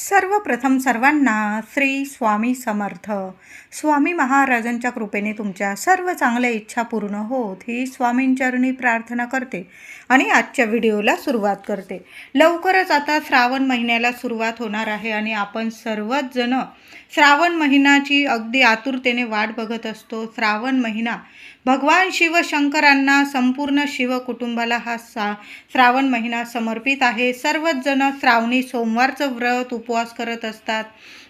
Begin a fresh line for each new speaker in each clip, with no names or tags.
सर्वप्रथम सर्वांना श्री स्वामी समर्थ. स्वामी महाराजांच्या कृपेने तुमच्या सर्व चांगल्या इच्छा पूर्ण होत ही स्वामींचरणी प्रार्थना करते आणि आजच्या व्हिडिओला सुरुवात करते. लवकरच आता श्रावण महिन्याला सुरुवात होणार आहे आणि आपण सर्वच जण श्रावण महिन्याची अगदी आतुरतेने वाट बघत असतो. श्रावण महिना भगवान शिवशंकरांना संपूर्ण शिव कुटुंबाला हा सा श्रावण महिना समर्पित आहे. सर्वच जण श्रावणी सोमवारचं व्रत उपवास करत असतात.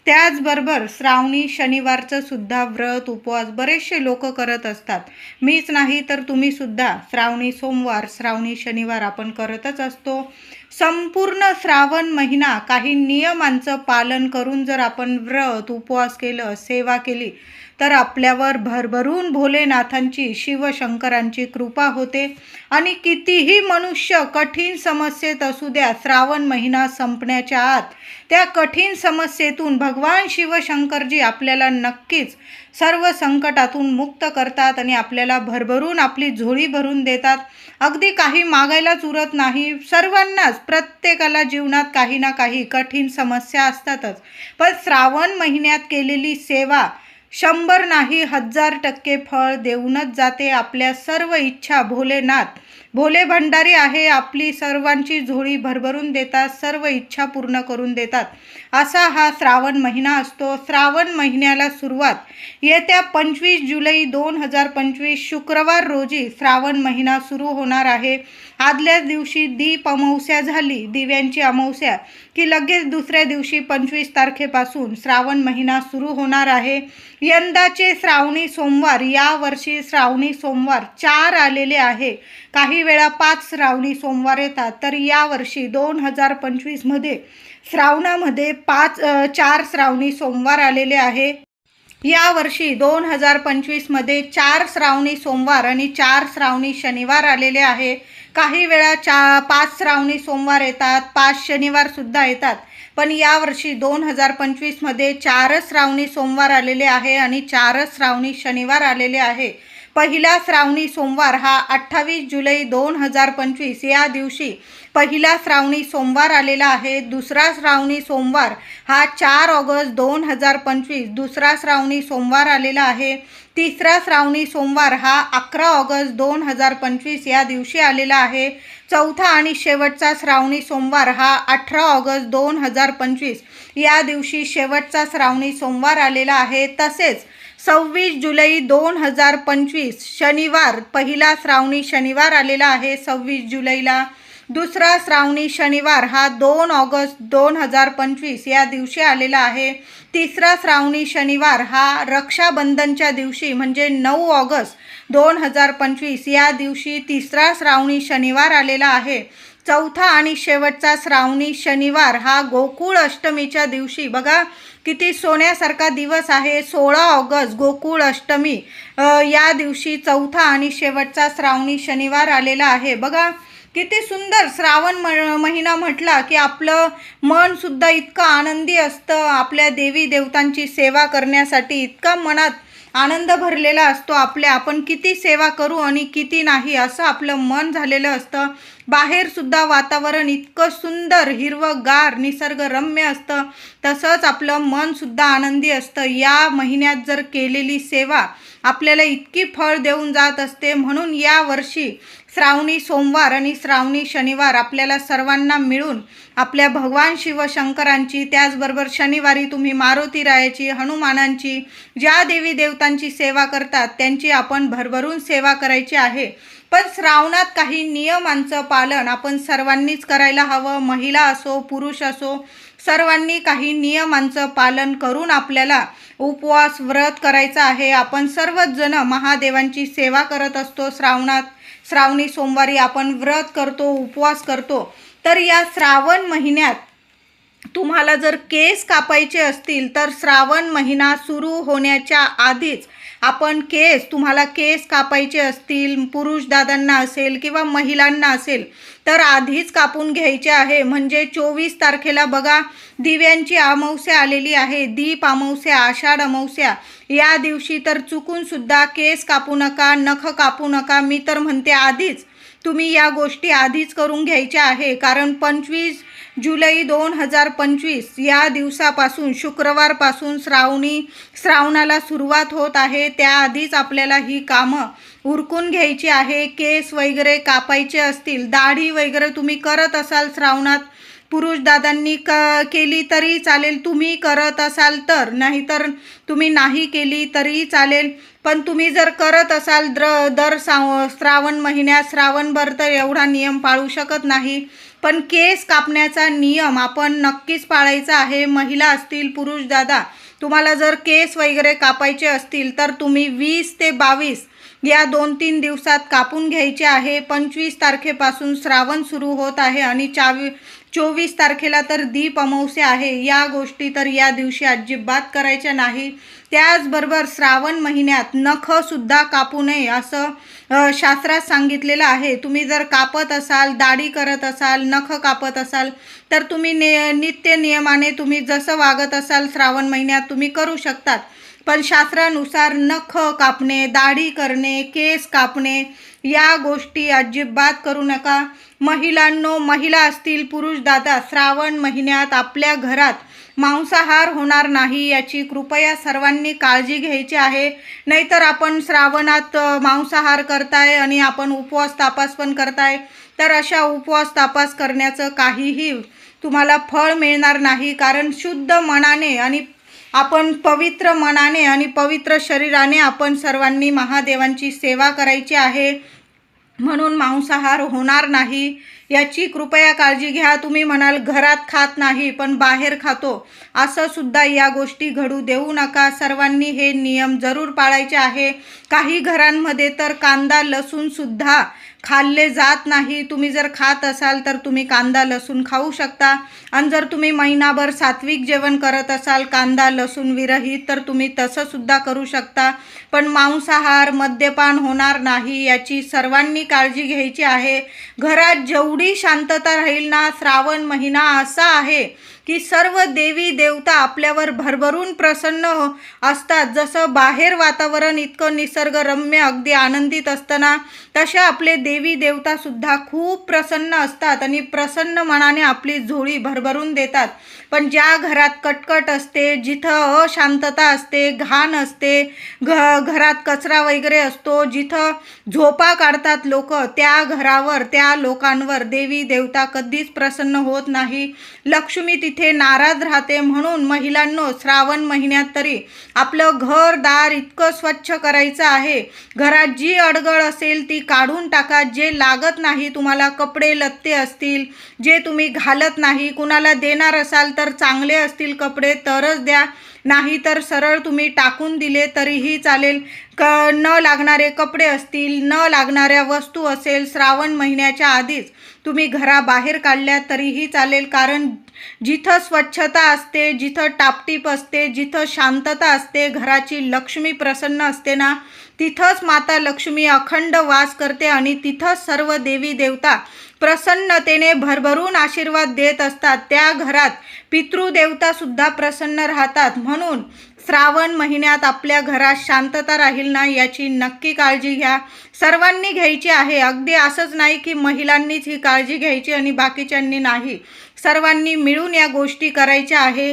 त्याचबरोबर श्रावणी शनिवारचं सुद्धा व्रत उपवास बरेचसे लोक करत असतात. मीच नाही तर तुम्ही सुद्धा श्रावणी सोमवार श्रावणी शनिवार आपण करतच असतो. संपूर्ण श्रावण महिना काही नियमांचं पालन करून जर आपण व्रत उपवास केलं सेवा केली तर आपल्यावर भरभरून भोलेनाथांची शिवशंकरांची कृपा होते. आणि कितीही मनुष्य कठीण समस्येत असू द्या श्रावण महिना संपण्याच्या आत त्या कठीण समस्येतून भगवान शिवशंकरजी आपल्याला नक्कीच सर्व संकटातून मुक्त करतात आणि आपल्याला भरभरून आपली झोळी भरून देतात. अगदी काही मागायलाच उरत नाही. सर्वांनाच प्रत्येकाला जीवनात काही ना काही कठीण समस्या असतातच. पण श्रावण महिन्यात केलेली सेवा शंभर नाही हजार टक्के फळ देऊनच जाते आपल्या सर्व इच्छा भोलेनाथ. भोले भंडारी आहे आपली सर्वांची झोळी भरभरून देतात सर्व इच्छा पूर्ण करून देतात. असा हा श्रावण महिना असतो. श्रावण महिन्याला सुरुवात येत्या पंचवीस जुलै दोन हजार पंचवीस शुक्रवार रोजी श्रावण महिना सुरू होणार आहे. आदल्याच दिवशी दीप अमावस्या झाली. दिव्यांची अमावस्या की लगेच दुसऱ्या दिवशी पंचवीस तारखेपासून श्रावण महिना सुरू होणार आहे. यंदाचे श्रावणी सोमवार यावर्षी श्रावणी सोमवार चार आलेले आहे. काही वेळा पाच श्रावणी सोमवार येतात तर यावर्षी दोन हजार पंचवीसमध्ये श्रावणामध्ये पाच चार श्रावणी सोमवार आलेले आहे. यावर्षी दोन हजार पंचवीसमध्ये चार श्रावणी सोमवार आणि चार श्रावणी शनिवार आलेले आहे. काही वेळा चा पाच श्रावणी सोमवार येतात पाच शनिवारसुद्धा येतात. पण यावर्षी दोन हजार पंचवीसमध्ये चारच श्रावणी सोमवार आलेले आहे आणि चारच श्रावणी शनिवार आलेले आहे. पहिला श्रावणी सोमवार हा अठ्ठावीस जुलै दोन हजार पंचवीस या दिवशी पहिला श्रावणी सोमवार आलेला आहे. दुसरा श्रावणी सोमवार हा चार ऑगस्ट दोन हजार पंचवीस. दुसरा श्रावणी सोमवार आलेला आहे. तिसरा श्रावणी सोमवार हा अकरा ऑगस्ट दोन हजार पंचवीस या दिवशी आलेला आहे. चौथा आणि शेवटचा श्रावणी सोमवार हा अठरा ऑगस्ट दोन हजार पंचवीस या दिवशी शेवटचा श्रावणी सोमवार आलेला आहे. तसेच सव्वीस जुलै दोन हजार पंचवीस शनिवार पहिला श्रावणी शनिवार आलेला आहे सव्वीस जुलैला. दुसरा श्रावणी शनिवार हा दोन ऑगस्ट दोन हजार पंचवीस या दिवशी आलेला आहे. तिसरा श्रावणी शनिवार हा रक्षाबंधनच्या दिवशी म्हणजे नऊ ऑगस्ट दोन हजार पंचवीस या दिवशी तिसरा श्रावणी शनिवार आलेला आहे. चौथा आणि शेवटचा श्रावणी शनिवार हा गोकुळ अष्टमीच्या दिवशी. बघा किती सोन्यासारखा दिवस आहे. सोळा ऑगस्ट गोकुळ अष्टमी या दिवशी चौथा आणि शेवटचा श्रावणी शनिवार आलेला आहे. बघा किती सुंदर श्रावण म महिना म्हटला की आपलं मनसुद्धा इतकं आनंदी असतं. आपल्या देवी देवतांची सेवा करण्यासाठी इतका मनात आनंद भरलेला असतो आपल्या. आपण किती सेवा करू आणि किती नाही असं आपलं मन झालेलं असतं. बाहेरसुद्धा वातावरण इतकं सुंदर हिरवंगार निसर्गरम्य असतं. तसंच आपलं मनसुद्धा आनंदी असतं. या महिन्यात जर केलेली सेवा आपल्याला इतकी फळ देऊन जात असते म्हणून या वर्षी श्रावणी सोमवार आणि श्रावणी शनिवार आपल्याला सर्वांना मिळून आपल्या भगवान शिवशंकरांची त्याचबरोबर शनिवारी तुम्ही मारुती रायाची हनुमानांची ज्या देवी देवतांची सेवा करतात त्यांची आपण भरभरून सेवा करायची आहे. पण श्रावणात काही नियमांचं पालन आपण सर्वांनीच करायला हवं. महिला असो पुरुष असो सर्वांनी काही नियमांचं पालन करून आपल्याला उपवास व्रत करायचा आहे. आपण सर्वच जण महादेवांची सेवा करत असतो श्रावणात. श्रावणी सोमवारी आपण व्रत करतो उपवास करतो. तर या श्रावण महिन्यात तुम्हाला जर केस कापायचे असतील तर श्रावण महिना सुरू होण्याच्या आधीच आपण केस तुम्हाला केस कापायचे असतील पुरुष दादांना असेल किंवा महिलांना असेल तर आधीच कापून घ्यायचे आहे. म्हणजे चोवीस तारखेला बघा दिव्यांची अमावस्या आलेली आहे. दीप अमावस्या आषाढ अमावस्या. या दिवशी तर चुकूनसुद्धा केस कापू नका नख कापू नका. मी तर म्हणते आधीच तुम्ही या गोष्टी आधीच करून घ्यायच्या आहे. कारण पंचवीस जुलै दोन हजार पंचवीस या दिवसापासून शुक्रवारपासून श्रावणी श्रावणाला सुरुवात होत आहे. त्याआधीच आपल्याला ही कामं उरकून घ्यायची आहे. केस वगैरे कापायचे असतील दाढी वगैरे तुम्ही करत असाल श्रावणात पुरुष दादांनी क केली तरी चालेल तुम्ही करत असाल तर. नाहीतर तुम्ही नाही केली तरी चालेल. पण तुम्ही जर करत असाल द्र दर साव श्रावण महिन्यात श्रावणभर तर एवढा नियम पाळू शकत नाही. पण केस कापण्याचा नियम आपण नक्कीच पाळायचा आहे. महिला असतील पुरुष दादा तुम्हाला जर केस वगैरे कापायचे असतील तर तुम्ही वीस ते बावीस या दोन तीन दिवसात कापून घ्यायचे आहे. पंचवीस तारखेपासून श्रावण सुरू होत आहे आणि चावी चोवीस तारखेला तर दीप अमावस्या आहे. या गोष्टी तर या दिवशी अजिबात करायच्या नाही. त्याचबरोबर श्रावण महिन्यात नखसुद्धा कापू नये असं शास्त्रात सांगितलेलं आहे. तुम्ही जर कापत असाल दाढी करत असाल नख कापत असाल तर तुम्ही ने नित्य नियमाने तुम्ही जसं वागत असाल श्रावण महिन्यात तुम्ही करू शकतात. पण शास्त्रानुसार नख कापणे दाढी करणे केस कापणे या गोष्टी अजिबात करू नका. महिलांनो महिला असतील पुरुष दादा श्रावण महिन्यात आपल्या घरात मांसाहार होणार नाही याची कृपया सर्वांनी काळजी घ्यायची आहे. नाहीतर आपण श्रावणात मांसाहार करताय आणि आपण उपवास तापास पण करताय. तर अशा उपवास तापास करण्याचं काहीही तुम्हाला फळ मिळणार नाही. कारण शुद्ध मनाने आणि आपण पवित्र मनाने आणि पवित्र शरीराने आपण सर्वांनी महादेवांची सेवा करायची आहे. म्हणून मांसाहार होणार नाही. याची कृपया काळजी घ्या. तुम्ही म्हणाल घरात खात नाही पण बाहेर खातो. असं सुद्धा या गोष्टी घडू देऊ नका. सर्वांनी हे नियम जरूर पाळायचे आहे. काही घरांमध्ये तर कांदा लसूणसुद्धा खाल्ले जात नाही. तुम्ही जर खात असाल तर तुम्ही कांदा लसूण खाऊ शकता. आणि जर तुम्ही महिनाभर सात्विक जेवण करत असाल कांदा लसूण विरहित तर तुम्ही तसंसुद्धा करू शकता. पण मांसाहार मद्यपान होणार नाही याची सर्वांनी काळजी घ्यायची आहे. घरात जेवढी शांतता राहील ना श्रावण महिना असा आहे की सर्व देवी देवता आपल्यावर भरभरून प्रसन्न हो असतात. जसं बाहेर वातावरण इतकं निसर्गरम्य अगदी आनंदित असताना तसे आपले देवी देवतासुद्धा खूप प्रसन्न असतात आणि प्रसन्न मनाने आपली झोळी भरभरून देतात. पण ज्या घरात कटकट असते जिथं अशांतता असते घाण असते घ घरात कचरा वगैरे असतो जिथं झोपा काढतात लोक त्या घरावर त्या लोकांवर देवी देवता कधीच प्रसन्न होत नाही. लक्ष्मी तिथे नाराज राहते म्हणून महिलांनो श्रावण महिन्यात तरी आपलं घर दार इतकं स्वच्छ करायचं आहे. घरात जी अडगळ असेल ती काढून टाका. जे लागत नाही तुम्हाला कपडे लत्ते असतील जे तुम्ही घालत नाही कुणाला देणार असाल तर चांगले असतील कपडे तरच द्या. नाही तर सरळ तुम्ही टाकून दिले तरीही चालेल. क न लागणारे कपडे असतील न लागणाऱ्या वस्तू असेल श्रावण महिन्याच्या आधीच तुम्ही घराबाहेर काढल्या तरीही चालेल. कारण जिथं स्वच्छता असते जिथं टापटीप असते जिथं शांतता असते घराची लक्ष्मी प्रसन्न असते ना तिथंच माता लक्ष्मी अखंड वास करते आणि तिथंच सर्व देवी देवता प्रसन्नतेने भरभरून आशीर्वाद देत असतात. त्या घरात पितृदेवतासुद्धा प्रसन्न राहतात. म्हणून श्रावण महिन्यात आपल्या घरात शांतता राहील ना याची नक्की काळजी घ्या. सर्वांनी घ्यायची आहे. अगदी असंच नाही की महिलांनीच ही काळजी घ्यायची आणि बाकीच्यांनी नाही. सर्वांनी मिळून या गोष्टी करायच्या आहे.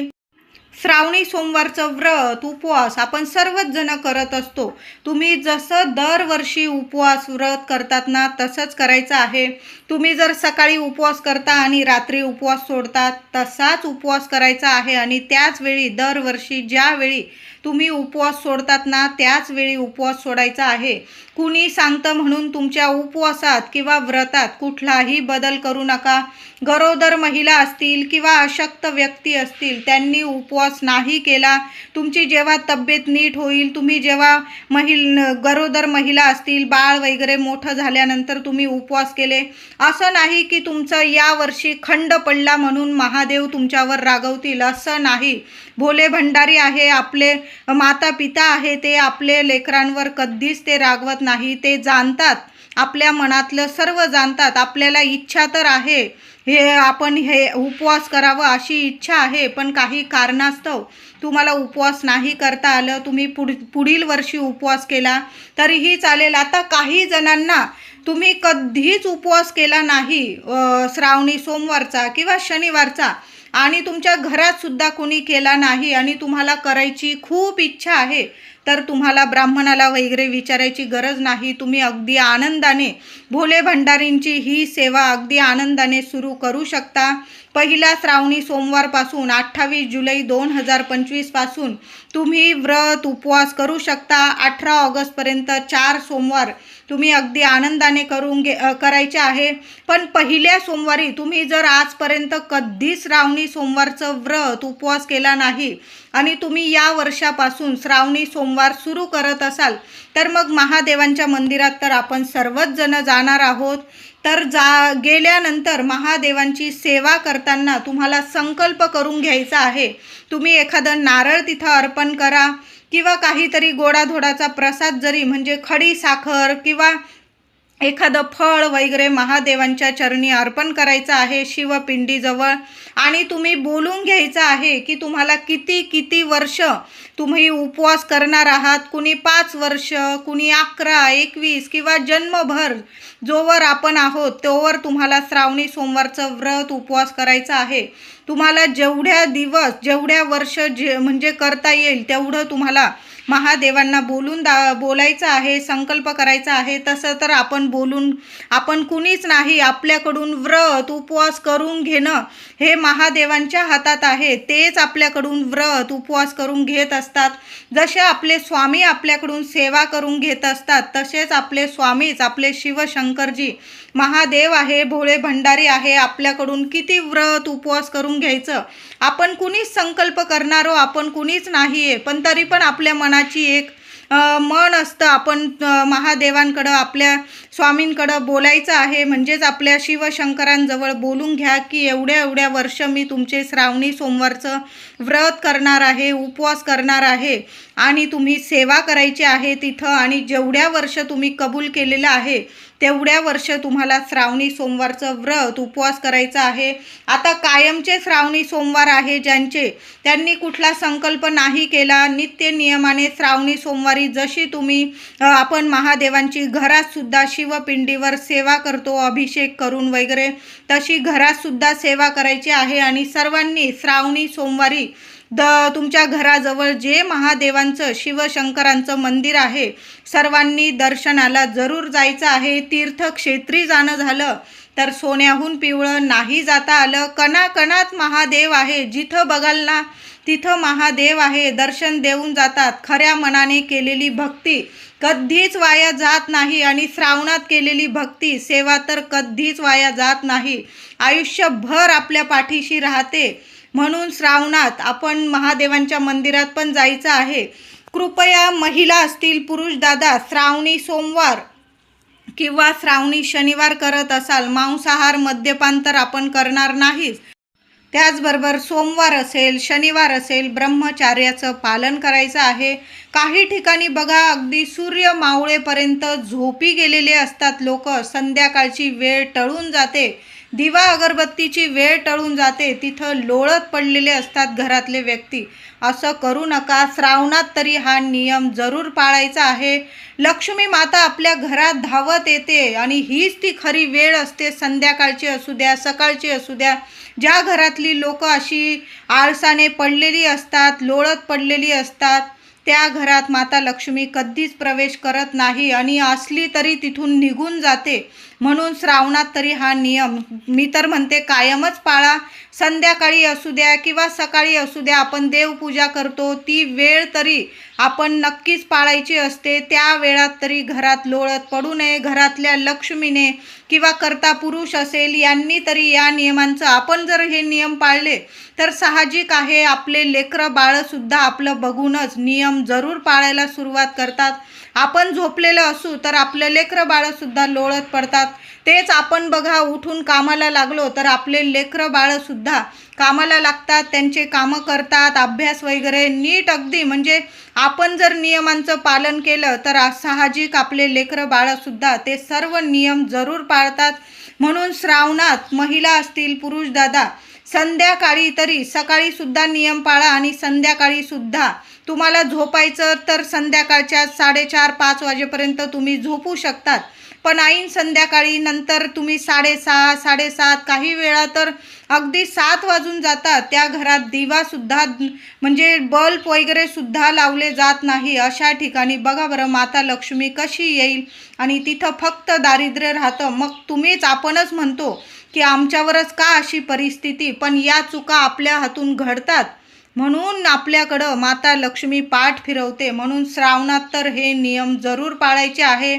श्रावणी सोमवारचं व्रत उपवास आपण सर्वच जण करत असतो. तुम्ही जसं दरवर्षी उपवास व्रत करतात ना तसंच करायचं आहे. तुम्ही जर सकाळी उपवास करता आणि रात्री उपवास सोडतात तसाच उपवास करायचा आहे आणि त्याच वेळी दरवर्षी ज्यावेळी तुम्ही उपवास सोडतात ना त्याच वेळी उपवास सोडायचा आहे. कुणी सांगतं म्हणून तुमच्या उपवासात किंवा व्रतात कुठलाही बदल करू नका. गरोदर महिला असतील किंवा अशक्त व्यक्ती असतील त्यांनी उपवास नाही केला. तुमची जेव्हा तब्येत नीट होईल तुम्ही जेव्हा महिल गरोदर महिला असतील बाळ वगैरे मोठं झाल्यानंतर तुम्ही उपवास केले. असं नाही की तुमचं यावर्षी खंड पडला म्हणून महादेव तुमच्यावर रागवतील. असं नाही. भोले भंडारी आहे आपले माता पिता आहे ते आपले लेकरांवर कधीच ते रागवत नाही. ते जाणतात आपल्या मनातलं सर्व जाणतात आपल्याला इच्छा तर आहे. हे आपण हे उपवास करावं अशी इच्छा आहे पण काही कारणास्तव तुम्हाला उपवास नाही करता आलं तुम्ही पुढ पुढील वर्षी उपवास केला तरीही चालेल. आता काही जणांना तुम्ही कधीच उपवास केला नाही श्रावणी सोमवारचा किंवा शनिवारचा. आणि तुमच्या घरात सुद्धा कोणी केला नाही आणि तुम्हाला करायची खूप इच्छा आहे तर तुम्हाला ब्राह्मणाला वगैरे विचारायची गरज नाही. तुम्ही अगदी आनंदाने भोले भंडारींची ही सेवा अगदी आनंदाने सुरू करू शकता. पहिला श्रावणी सोमवारपासून अठ्ठावीस जुलै दोन हजार पंचवीसपासून तुम्ही व्रत उपवास करू शकता. अठरा ऑगस्टपर्यंत चार सोमवार तुम्ही अगदी आनंदाने करून घे करायचे आहे. पण पहिल्या सोमवारी तुम्ही जर आजपर्यंत कधीच श्रावणी सोमवारचं व्रत उपवास केला नाही आणि तुम्ही या वर्षापासून श्रावणी सोमवार सुरू करत असाल तर मग महादेवांच्या मंदिरात तर आपण सर्वच जण जाणार आहोत. तर जा गेल्यानंतर महादेवांची सेवा करताना तुम्हाला संकल्प करून घ्यायचा आहे. तुम्ही एखादं नारळ तिथं अर्पण करा किंवा काहीतरी गोडाधोडाचा प्रसाद जरी म्हणजे खडी साखर किंवा एखादं फळ वगैरे महादेवांच्या चरणी अर्पण करायचं आहे शिवपिंडीजवळ आणि तुम्ही बोलून घ्यायचं आहे की तुम्हाला किती किती वर्ष तुम्ही उपवास करणार आहात कुणी पाच वर्ष कुणी अकरा एकवीस किंवा जन्मभर जोवर आपण आहोत तोवर तुम्हाला श्रावणी सोमवारचं व्रत उपवास करायचं आहे. तुम्हाला जेवढ्या दिवस जेवढ्या वर्ष जे म्हणजे करता येईल तेवढं तुम्हाला महादेवांना बोलून दा बोलायचं आहे संकल्प करायचा आहे तसं तर आपण बोलून आपण कुणीच नाही आपल्याकडून व्रत उपवास करून घेणं हे महादेवांच्या हातात आहे. तेच आपल्याकडून व्रत उपवास करून घेत असतात. जसे आपले स्वामी आपल्याकडून सेवा करून घेत असतात तसेच आपले स्वामीच आपले शिवशंकरजी महादेव आहे भोळे भंडारी आहे आपल्याकडून किती व्रत उपवास करून घ्यायचं? आपण कुणीच संकल्प करणारो आपण कुणीच नाही आहे पण तरी पण आपल्या मनाची एक मन असतं. आपण महादेवांकडं आपल्या स्वामींकडं बोलायचं आहे. म्हणजेच आपल्या शिवशंकरांजवळ बोलून घ्या की एवढ्या एवढ्या वर्ष मी तुमचे श्रावणी सोमवारचं व्रत करणार आहे उपवास करणार आहे आणि तुम्ही सेवा करायची आहे तिथं आणि जेवढ्या वर्ष तुम्ही कबूल केलेलं आहे तेवढ्या वर्ष तुम्हाला श्रावणी सोमवारचं व्रत उपवास करायचा आहे. आता कायमचे श्रावणी सोमवार आहे ज्यांचे त्यांनी कुठला संकल्प नाही केला नित्य नियमाने श्रावणी सोमवारी जशी तुम्ही आपण महादेवांची घरातसुद्धा शिवपिंडीवर सेवा करतो अभिषेक करून वगैरे तशी घरातसुद्धा सेवा करायची आहे आणि सर्वांनी श्रावणी सोमवारी द तुमच्या घराजवळ जे महादेवांचं शिवशंकरांचं मंदिर आहे सर्वांनी दर्शनाला जरूर जायचं आहे. तीर्थक्षेत्री जाणं झालं तर सोन्याहून पिवळं नाही जाता आलं. कणाकणात महादेव आहे. जिथं बघाल ना तिथं महादेव आहे. दर्शन देऊन जातात. खऱ्या मनाने केलेली भक्ती कधीच वाया जात नाही आणि श्रावणात केलेली भक्ती सेवा तर कधीच वाया जात नाही. आयुष्यभर आपल्या पाठीशी राहते. म्हणून श्रावणात आपण महादेवांच्या मंदिरात पण जायचं आहे. कृपया महिला असतील पुरुष दादा श्रावणी सोमवार किंवा श्रावणी शनिवार करत असाल मांसाहार मद्यपान तर आपण करणार नाहीच. त्याचबरोबर सोमवार असेल शनिवार असेल ब्रह्मचार्याचं पालन करायचं आहे. काही ठिकाणी बघा अगदी सूर्य मावळेपर्यंत झोपी गेलेले असतात लोक. संध्याकाळची वेळ टळून जाते. दिवा अगरबत्तीची वेळ टळून जाते तिथं लोळत पडलेले असतात घरातले व्यक्ती. असं करू नका श्रावणात तरी हा नियम जरूर पाळायचा आहे. लक्ष्मी माता आपल्या घरात धावत येते आणि हीच ती खरी वेळ असते संध्याकाळची असू द्या सकाळची असू द्या. ज्या घरातली लोक अशी आळसाने पडलेली असतात लोळत पडलेली असतात त्या घरात माता लक्ष्मी कधीच प्रवेश करत नाही आणि असली तरी तिथून निघून जाते. म्हणून श्रावणात तरी हा नियम. मी तर म्हणते कायमच पाळा. संध्याकाळी असू द्या किंवा सकाळी असू द्या आपण देवपूजा करतो ती वेळ तरी आपण नक्कीच पाळायची असते. त्या वेळात तरी घरात लोळत पडू नये घरातल्या लक्ष्मीने किंवा करता पुरुष असेल यांनी तरी या नियमांचं आपण जर हे नियम पाळले तर साहजिक आहे. आपले लेकरं बाळंसुद्धा आपलं बघूनच नियम जरूर पाळायला सुरुवात करतात. आपण झोपलेलं असू तर आपलं लेकरं बाळंसुद्धा लोळत पडतात. तेच आपण बघा उठून कामाला लागलो तर आपले लेकरं बाळंसुद्धा कामाला लागतात त्यांचे कामं करतात अभ्यास वगैरे नीट अगदी. म्हणजे आपण जर नियमांचं पालन केलं तर साहजिक आपले लेकरं बाळंसुद्धा ते सर्व नियम जरूर पाळतात. म्हणून श्रावणात महिला असतील पुरुष दादा संध्याकाळी तरी सकाळी सुद्धा नियम पाळा आणि संध्याकाळी सुद्धा. तुम्हाला झोपायचं तर संध्याकाळच्या साडेचार पाच वाजेपर्यंत तुम्ही झोपू शकतात. पण ऐन संध्याकाळी नंतर तुम्ही साडेसहा साडेसात काही वेळा तर अगदी सात वाजून जातात. त्या घरात दिवासुद्धा म्हणजे बल्ब वगैरेसुद्धा लावले जात नाही. अशा ठिकाणी बघा बरं माता लक्ष्मी कशी येईल? आणि तिथं फक्त दारिद्र्य राहतं. मग तुम्हीच आपणच म्हणतो की आमच्यावरच का अशी परिस्थिती? पण या चुका आपल्या हातून घडतात. म्हणून आपल्याकडं माता लक्ष्मी पाठ फिरवते. म्हणून श्रावणात तर हे नियम जरूर पाळायचे आहे.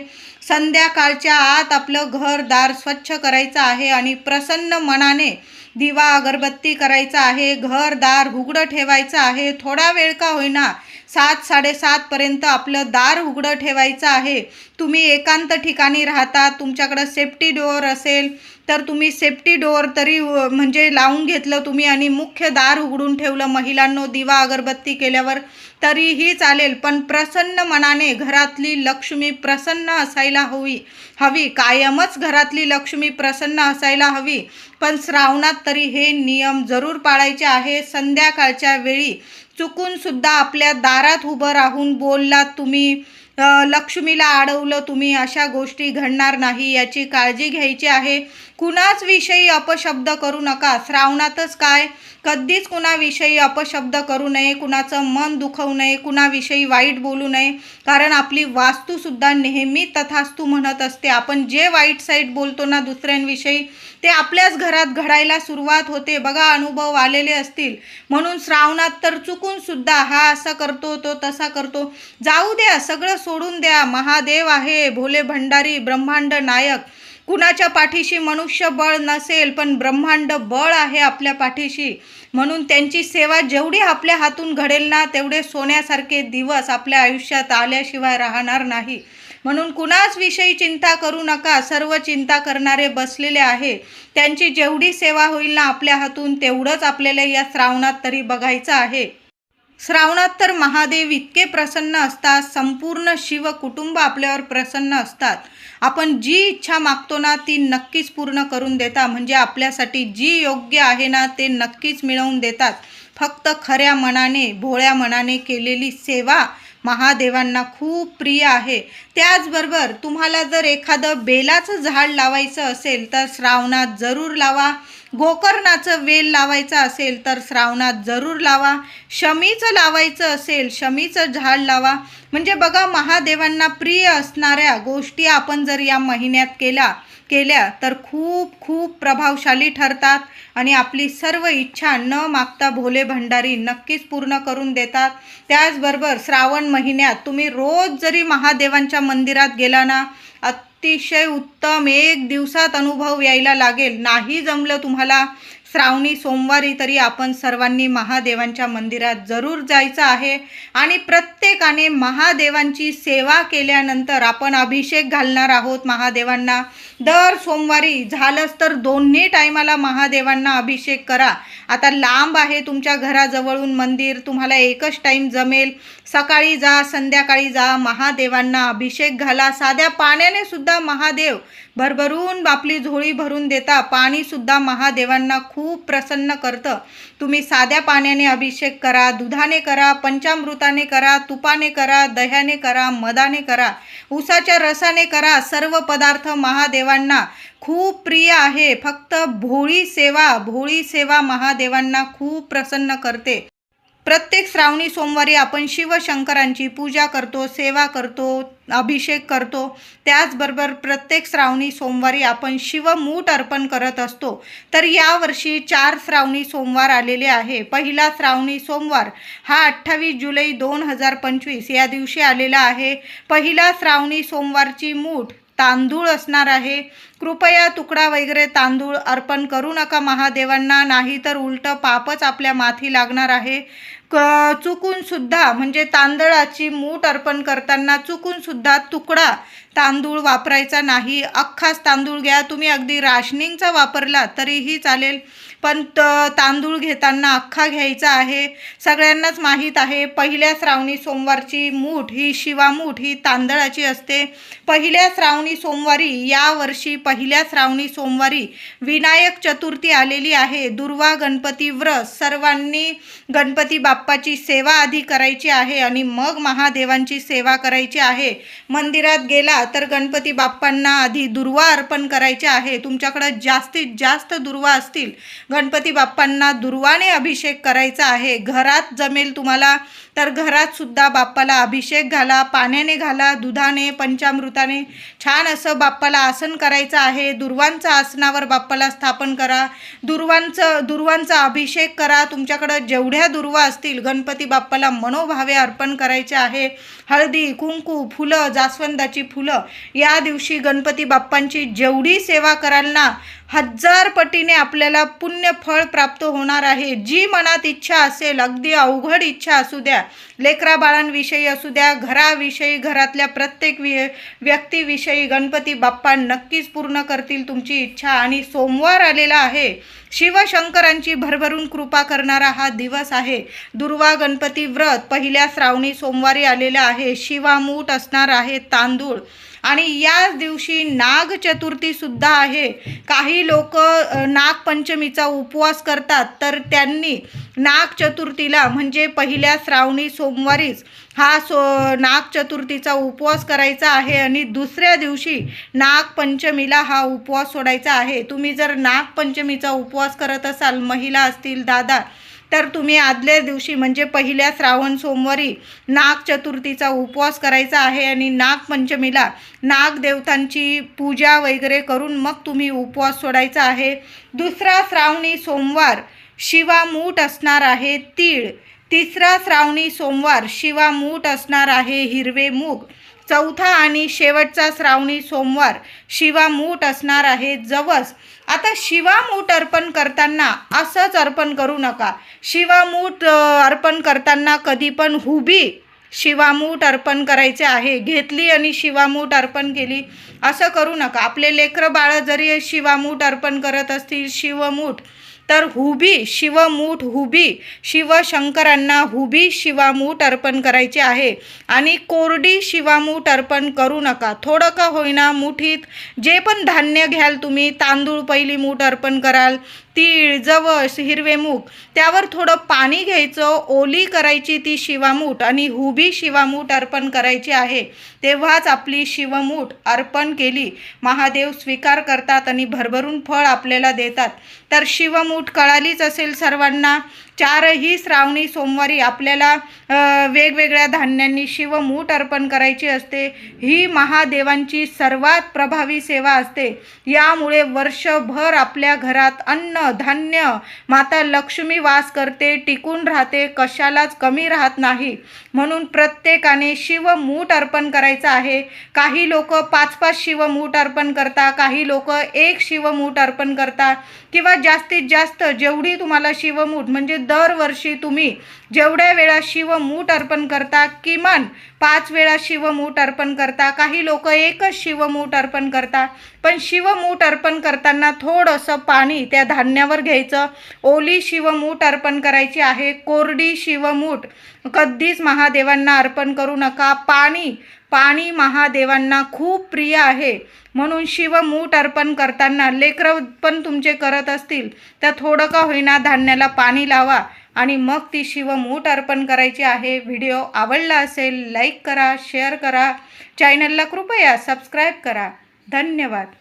संध्याकाळच्या आत आपलं घर दार स्वच्छ करायचं आहे आणि प्रसन्न मनाने दिवा अगरबत्ती करायचा आहे. घर दार उघडं ठेवायचं आहे. थोडा वेळ का होईना सात साडेसातपर्यंत आपलं दार उघडं ठेवायचं आहे. तुम्ही एकांत ठिकाणी राहता तुमच्याकडं सेफ्टी डोअर असेल तर तुम्ही सेफ्टी डोअर तरी म्हणजे लावून घेतलं तुम्ही आणि मुख्य दार उघडून ठेवलं महिलांनो दिवा अगरबत्ती केल्यावर तरीही चालेल. पण प्रसन्न मनाने घरातली लक्ष्मी प्रसन्न असायला हवी हवी. कायमच घरातली लक्ष्मी प्रसन्न असायला हवी. पण श्रावणात तरी हे नियम जरूर पाळायचे आहे. संध्याकाळच्या वेळी चुकूनसुद्धा आपल्या दारात उभं राहून बोललात तुम्ही लक्ष्मीला अडवलं तुम्ही अशा गोष्टी घडणार नाही याची काळजी घ्यायची आहे. कुणाच विषयी अपशब्द करू नका. श्रावणातच काय? कधीच कुणाविषयी अपशब्द करू नये कुणाचं मन दुखवू नये कुणाविषयी वाईट बोलू नये. कारण आपली वास्तूसुद्धा नेहमी तथास्तू म्हणत असते. आपण जे वाईट साईट बोलतो ना दुसऱ्यांविषयी ते आपल्याच घरात घडायला सुरुवात होते. बघा अनुभव आलेले असतील. म्हणून श्रावणात तर चुकून सुद्धा हा असा करतो तो तसा करतो. जाऊ द्या सगळं सोडून द्या. महादेव आहे भोले भंडारी ब्रह्मांड नायक. कुणाच्या पाठीशी मनुष्य बळ नसेल पण ब्रह्मांड बळ आहे आपल्या पाठीशी. म्हणून त्यांची सेवा जेवढी आपल्या हातून घडेल ना तेवढे सोन्यासारखे दिवस आपल्या आयुष्यात आल्याशिवाय राहणार नाही. म्हणून कुणाच विषयी चिंता करू नका सर्व चिंता करणारे बसलेले आहे. त्यांची जेवढी सेवा होईल ना आपल्या हातून तेवढंच आपल्याला या श्रावणात तरी बघायचं आहे. श्रावणात तर महादेव इतके प्रसन्न असतात संपूर्ण शिव कुटुंब आपल्यावर प्रसन्न असतात. आपण जी इच्छा मागतो ना ती नक्कीच पूर्ण करून देता म्हणजे आपल्यासाठी जी योग्य आहे ना ते नक्कीच मिळवून देतात. फक्त खऱ्या मनाने भोळ्या मनाने केलेली सेवा महादेवांना खूप प्रिय आहे. त्याचबरोबर तुम्हाला जर एखादं बेलाचं झाड लावायचं असेल तर श्रावणात जरूर लावा. गोकर्णाचं वेल लावायचं असेल तर श्रावणात जरूर लावा. शमीचं लावायचं असेल शमीचं झाड लावा. म्हणजे बघा महादेवांना प्रिय असणाऱ्या गोष्टी आपण जर या महिन्यात केल्या केल्या तर खूप खूप प्रभावशाली ठरतात आणि आपली सर्व इच्छा न मागता भोले भंडारी नक्कीच पूर्ण करून देतात. त्याचबरोबर श्रावण महिन्यात तुम्ही रोज जरी महादेवांच्या मंदिरात गेला ना अतिशय उत्तम. एक दिवसात अनुभव यायला लागेल. नाही जमलं तुम्हाला श्रावणी सोमवारी तरी आपण सर्वांनी महादेवांच्या मंदिरात जरूर जायचं आहे. आणि प्रत्येकाने महादेवांची सेवा केल्यानंतर आपण अभिषेक घालणार आहोत महादेवांना. दर सोमवारी झालंच तर दोन्ही टायमाला महादेवांना अभिषेक करा. आता लांब आहे तुमच्या घराजवळून मंदिर तुम्हाला एकच टाईम जमेल. सकाळी जा संध्याकाळी जा महादेवांना अभिषेक घाला. साध्या पाण्याने सुद्धा महादेव भरभरून आपली झोळी भरून देता पाणीसुद्धा महादेवांना खूप प्रसन्न करतं. तुम्ही साध्या पाण्याने अभिषेक करा दुधाने करा पंचामृताने करा तुपाने करा दह्याने करा मदाने करा उसाच्या रसाने करा सर्व पदार्थ महादेवांना खूप प्रिय आहे. फक्त भोळी सेवा भोळी सेवा महादेवांना खूप प्रसन्न करते. प्रत्येक श्रावणी सोमवारी आपण शिवशंकरांची पूजा करतो सेवा करतो अभिषेक करतो. त्याचबरोबर प्रत्येक श्रावणी सोमवारी आपण शिवमूठ अर्पण करत असतो. तर यावर्षी चार श्रावणी सोमवार आलेले आहे. पहिला श्रावणी सोमवार हा अठ्ठावीस जुलै दोन हजार पंचवीस या दिवशी आलेला आहे. पहिला श्रावणी सोमवारची मूठ तांदूळ असणार आहे. कृपया तुकडा वगैरे तांदूळ अर्पण करू नका महादेवांना नाही तर उलटं पापच आपल्या माथी लागणार आहे. क चुकूनसुद्धा म्हणजे तांदळाची मूठ अर्पण करताना चुकूनसुद्धा तुकडा तांदूळ वापरायचा नाही. अख्खाच तांदूळ घ्या. तुम्ही अगदी राशनिंगचा वापरला तरीही चालेल. पण त तांदूळ घेताना अख्खा घ्यायचा आहे. सगळ्यांनाच माहीत आहे पहिल्या श्रावणी सोमवारची मूठ ही शिवामूठ ही तांदळाची असते. पहिल्या श्रावणी सोमवारी यावर्षी पहिल्या श्रावणी सोमवारी विनायक चतुर्थी आलेली आहे. दुर्वा गणपती व्रत सर्वांनी गणपती बाप्पाची सेवा आधी करायची आहे आणि मग महादेवांची सेवा करायची आहे. मंदिरात गेला तर गणपती बाप्पांना आधी दुर्वा अर्पण करायचे आहे. तुमच्याकडं जास्तीत जास्त दुर्वा असतील. गणपती बाप्पांना दुर्वाने अभिषेक करायचा आहे. घरात जमेल तुम्हाला. तर घरातसुद्धा बाप्पाला अभिषेक घाला पाण्याने घाला दुधाने पंचामृताने. छान असं बाप्पाला आसन करायचं आहे. दुर्वांचं आसनावर बाप्पाला स्थापन करा. दुर्वांचं दुर्वांचा अभिषेक करा. तुमच्याकडं जेवढ्या दुर्वा असतील गणपती बाप्पाला मनोभावे अर्पण करायचे आहे. हळदी कुंकू फुलं जास्वंदाची फुलं. या दिवशी गणपती बाप्पांची जेवढी सेवा कराल ना हजार पटीने आपल्याला पुण्य फळ प्राप्त होणार आहे. जी मनात इच्छा असेल अगदी अवघड इच्छा असू द्या लेकरा बाळांविषयी असू द्या घराविषयी घरातल्या प्रत्येक वि व्यक्तीविषयी गणपती बाप्पा नक्कीच पूर्ण करतील तुमची इच्छा. आणि सोमवार आलेला आहे. शिवशंकरांची भरभरून कृपा करणारा हा दिवस आहे. दुर्वा गणपती व्रत पहिल्या श्रावणी सोमवारी आलेला आहे. शिवामूठ असणार आहे तांदूळ. आणि याच दिवशी नाग चतुर्थी सुद्धा आहे. काही लोक नागपंचमीचा उपवास करतात तर त्यांनी नाग चतुर्थीला म्हणजे पहिल्या श्रावणी सोमवारीच हा सो नाग चतुर्थीचा उपवास करायचा आहे आणि दुसऱ्या दिवशी नागपंचमीला हा उपवास सोडायचा आहे. तुम्ही जर नागपंचमीचा उपवास करत असाल महिला असतील दादा तर तुम्ही आदल्या दिवशी म्हणजे पहिल्या श्रावण सोमवारी नाग चतुर्थीचा उपवास करायचा आहे आणि नागपंचमीला नागदेवतांची पूजा वगैरे करून मग तुम्ही उपवास सोडायचा आहे. दुसरा श्रावणी सोमवार शिवामूठ असणार आहे तीळ. तिसरा श्रावणी सोमवार शिवामूठ असणार आहे हिरवे मूग. चौथा आणि शेवटचा श्रावणी सोमवार शिवामूठ असणार आहे जवस. आता शिवामूठ अर्पण करताना असंच अर्पण करू नका. शिवामूठ मूठ अर्पण करताना कधी पण हुबी शिवामूठ अर्पण करायचे आहे. घेतली आणि शिवामूठ अर्पण केली असं करू नका. आपले लेकरं बाळं जरी शिवामूठ अर्पण करत असतील शिवमूठ तर हुबी शिवमूठ हुबी शिवशंकरांना हुबी शिवामूठ अर्पण करायचे आहे. आणि कोरडी शिवामूठ अर्पण करू नका. थोडं का होईना मुठीत. जे पण धान्य घ्याल तुम्ही तांदूळ पहिली मूठ अर्पण कराल. तीळ जवस हिरवे मूग त्यावर थोडं पाणी घ्यायचं ओली करायची ती शिवामूठ आणि हुबी शिवामूठ अर्पण करायची आहे. तेव्हाच आपली शिवमूठ अर्पण केली. महादेव स्वीकार करतात आणि भरभरून फळ आपल्याला देतात. तर शिवमूठ कळालीच असेल सर्वांना? चारही श्रावणी सोमवारी आपल्याला वेगवेगळ्या धान्यांनी शिवमूठ अर्पण करायची असते. ही महादेवांची सर्वात प्रभावी सेवा असते. यामुळे वर्षभर आपल्या घरात अन्न धान्य माता लक्ष्मी वास करते टिकून राहते कशालाच कमी राहत नाही. म्हणून प्रत्येकाने शिवमूठ अर्पण करायचं आहे. काही लोक पाच पाच शिवमूठ अर्पण करता काही लोक एक शिवमूठ अर्पण करता किंवा जास्तीत जास्त जेवढी तुम्हाला शिवमूठ म्हणजे दरवर्षी तुम्ही जेवढ्या वेळा शिवमूठ अर्पण करता किमान पाच वेळा शिवमूठ अर्पण करता. काही लोक एकच शिवमूठ अर्पण करता. पण शिवमूठ अर्पण करताना थोडंसं पाणी त्या धान्यावर घ्यायचं. ओली शिवमूठ अर्पण करायची आहे. कोरडी शिवमूठ. कधीच महादेवांना अर्पण करू नका. पाणी पाणी महादेवांना खूप प्रिय आहे. म्हणून शिवमूठ अर्पण करताना लेकरं पण तुमचे करत असतील तर थोडं का होईना धान्याला पाणी लावा आणि मग ती शिवमूठ अर्पण करायची आहे. व्हिडिओ आवडला असेल लाईक करा शेअर करा. चॅनलला कृपया सबस्क्राईब करा. धन्यवाद.